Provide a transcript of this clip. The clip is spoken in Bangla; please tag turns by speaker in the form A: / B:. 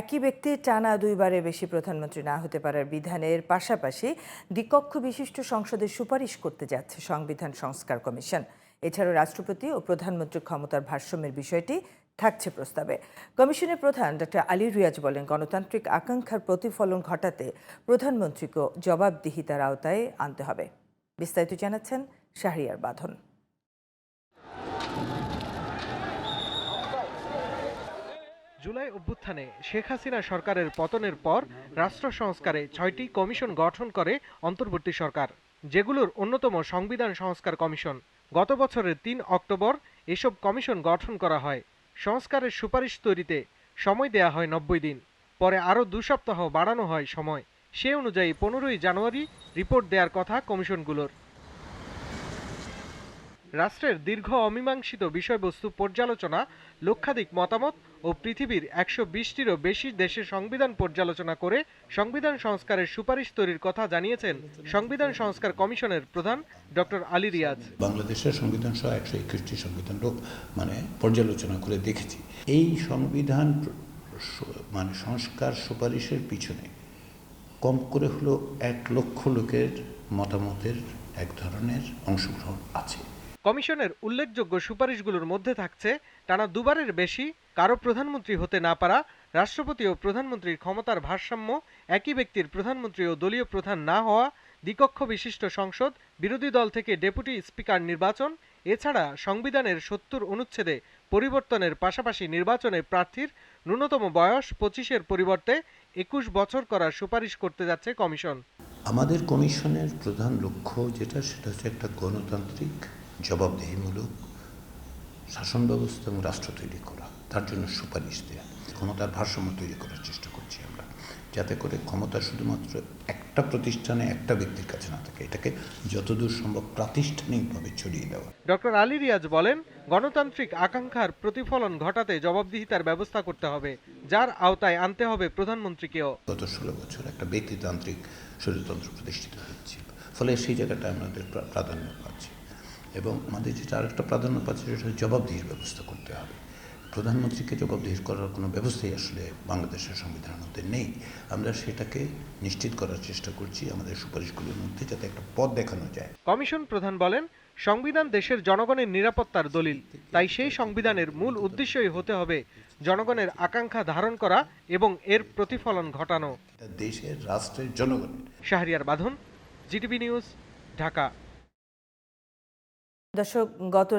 A: একই ব্যক্তি টানা দুইবারে বেশি প্রধানমন্ত্রী না হতে পারার বিধানের পাশাপাশি দ্বিকক্ষ বিশিষ্ট সংসদের সুপারিশ করতে যাচ্ছে সংবিধান সংস্কার কমিশন। এছাড়াও রাষ্ট্রপতি ও প্রধানমন্ত্রীর ক্ষমতার ভারসাম্যের বিষয়টি থাকছে প্রস্তাবে। কমিশনের প্রধান ডক্টর আলী রিয়াজ বলেন, গণতান্ত্রিক আকাঙ্ক্ষার প্রতিফলন ঘটাতে প্রধানমন্ত্রীকে জবাবদিহিতার আওতায় আনতে হবে। বিস্তারিত জানাচ্ছেন শাহরিয়ার বাঁধন।
B: জুলাই অভ্যুত্থানে শেখ হাসিনা সরকারের পতনের পর রাষ্ট্র সংস্কারে ছয়টি কমিশন গঠন করে অন্তর্বর্তী সরকার, যেগুলোর অন্যতম সংবিধান সংস্কার কমিশন। গত বছরের তিন অক্টোবর এসব কমিশন গঠন করা হয়। সংস্কারের সুপারিশ তৈরিতে সময় দেয়া হয় নব্বই দিন। পরে আরও দু সপ্তাহ বাড়ানো হয় সময়। সে অনুযায়ী পনেরোই জানুয়ারি রিপোর্ট দেওয়ার কথা কমিশনগুলোর। রাষ্ট্রের দীর্ঘ অমীমাংসিত বিষয়বস্তু পর্যালোচনা, লক্ষাধিক মতামত ও পৃথিবীর একশো বিশটিরও বেশি দেশের সংবিধান পর্যালোচনা করে সংবিধান সংস্কারের সুপারিশ তৈরির কথা জানিয়েছেন সংবিধান সংস্কার কমিশনের প্রধান ডক্টর আলী রিয়াজ।
C: বাংলাদেশের সংবিধান সহ একশো একুশটি সংবিধান মানে পর্যালোচনা করে দেখেছি। এই সংবিধান মানে সংস্কার সুপারিশের পিছনে কম করে হলো এক লক্ষ লোকের মতামতের এক ধরনের অংশগ্রহণ আছে।
B: কমিশনের উল্লেখযোগ্য সুপারিশগুলোর মধ্যে থাকছে, টানা দুবারের বেশি কারও প্রধানমন্ত্রী হতে না পারা, রাষ্ট্রপতি ও প্রধানমন্ত্রীর ক্ষমতার ভারসাম্য, একই ব্যক্তির প্রধানমন্ত্রী ও দলীয় প্রধান না হওয়া, দ্বিকক্ষ বিশিষ্ট সংসদ, বিরোধী দল থেকে ডেপুটি স্পিকার নির্বাচন, এছাড়া সংবিধানের সত্তর অনুচ্ছেদে পরিবর্তনের পাশাপাশি নির্বাচনে প্রার্থীর ন্যূনতম বয়স পঁচিশের পরিবর্তে একুশ বছর করার সুপারিশ করতে যাচ্ছে কমিশন।
C: আমাদের কমিশনের প্রধান লক্ষ্য যেটা, সেটা হচ্ছে একটা গণতান্ত্রিক জবাবদেহিমূলক শাসন ব্যবস্থা এবং রাষ্ট্র তৈরি করা। তার জন্য সুপারিশ দেয়া। ক্ষমতার ভারসাম্য তৈরি করার চেষ্টা করছি আমরা যাতে করে ক্ষমতা শুধুমাত্র একটা প্রতিষ্ঠানে একটা ব্যক্তির কাছে না থাকে এটাকে যতদূর সম্ভব প্রাতিষ্ঠানিকভাবে ছড়িয়ে দেওয়া।
B: ডক্টর আলী রিয়াজ বলেন গণতান্ত্রিক আকাঙ্ক্ষার প্রতিফলন ঘটাতে জবাবদিহিতার ব্যবস্থা করতে হবে যার আওতায় আনতে হবে প্রধানমন্ত্রীকেও।
C: গত ষোলো বছর একটা ব্যক্তিতান্ত্রিক স্বৈরতন্ত্র প্রতিষ্ঠিত হচ্ছিল ফলে সেই জায়গাটা আমাদের প্রাধান্য পাচ্ছে। এবং আমাদের যেটা আরেকটা প্রাধান্য পাচ্ছে সেটা হচ্ছে জবাবদিহির ব্যবস্থা করতে হবে। প্রধানমন্ত্রীকে জবাবদিহি করার কোনো ব্যবস্থাই আসলে বাংলাদেশের সংবিধানের মধ্যে নেই। আমরা সেটাকে নিশ্চিত করার চেষ্টা করছি আমাদের সুপারিশগুলোর মধ্যে যাতে একটা পথ দেখানো যায়।
B: কমিশন প্রধান বলেন সংবিধান দেশের জনগণের নিরাপত্তার দলিল। তাই সেই সংবিধানের মূল উদ্দেশ্যই হতে হবে জনগণের আকাঙ্ক্ষা ধারণ করা এবং এর প্রতিফলন ঘটানো।
C: দেশের রাষ্ট্রের জনগণের।
B: শাহরিয়ার বাঁধন জিটিভি নিউজ ঢাকা।
A: দর্শক গত